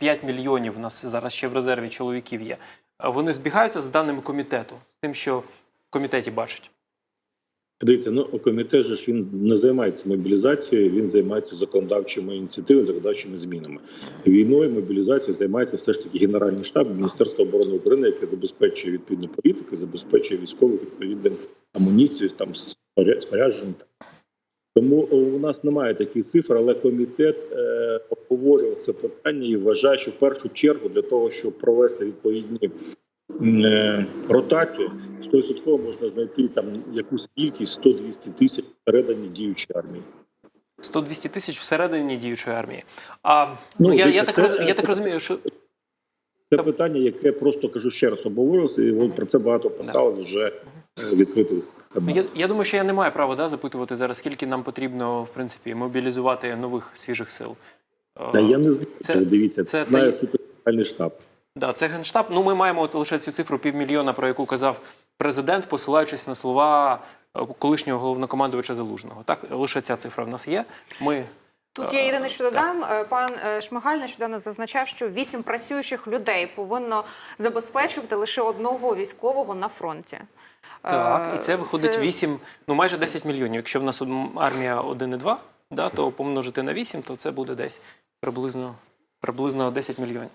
5 мільйонів у нас зараз ще в резерві чоловіків є. Вони збігаються з даними комітету, з тим, що в комітеті бачать. Дивіться, ну комітет же ж він не займається мобілізацією, він займається законодавчими ініціативами, законодавчими змінами. Війною, мобілізацією займається все ж таки Генеральний штаб Міністерства оборони України, яке забезпечує відповідну політику, забезпечує військових відповідним амуніцією, там споря- спорядженням. Тому у нас немає таких цифр, але комітет е, обговорював це питання і вважає, що в першу чергу для того, щоб провести відповідні е, ротацію, 100% можна знайти там якусь кількість 100-200 тисяч всередині діючої армії. 100-200 тисяч всередині діючої армії. А ну, Ну, я, я, так, це- роз- я так розумію, що Це питання, яке просто кажу ще раз обговорювалося, і от про це багато писали вже е, відкритих Ну. Я, я думаю, що я не маю права да, запитувати зараз, скільки нам потрібно в принципі мобілізувати нових свіжих сил. Е, Та я не знаю. Це- Дивіться, це це знає та- суперфінальний штаб. Да, це генштаб. Ну, ми маємо от лише цю цифру півмільйона, про яку казав президент, посилаючись на слова е, колишнього головнокомандувача Залужного. Так, лише ця цифра в нас є. Ми Тут я єдине, що додам. Е, Пан е, Шмигаль нещодавно зазначав, що вісім працюючих людей повинно забезпечувати лише одного військового на фронті. так, Е, і це виходить це- ну майже 10 мільйонів. Якщо в нас армія 1,2, да, то помножити на 8, то це буде десь приблизно, приблизно 10 мільйонів.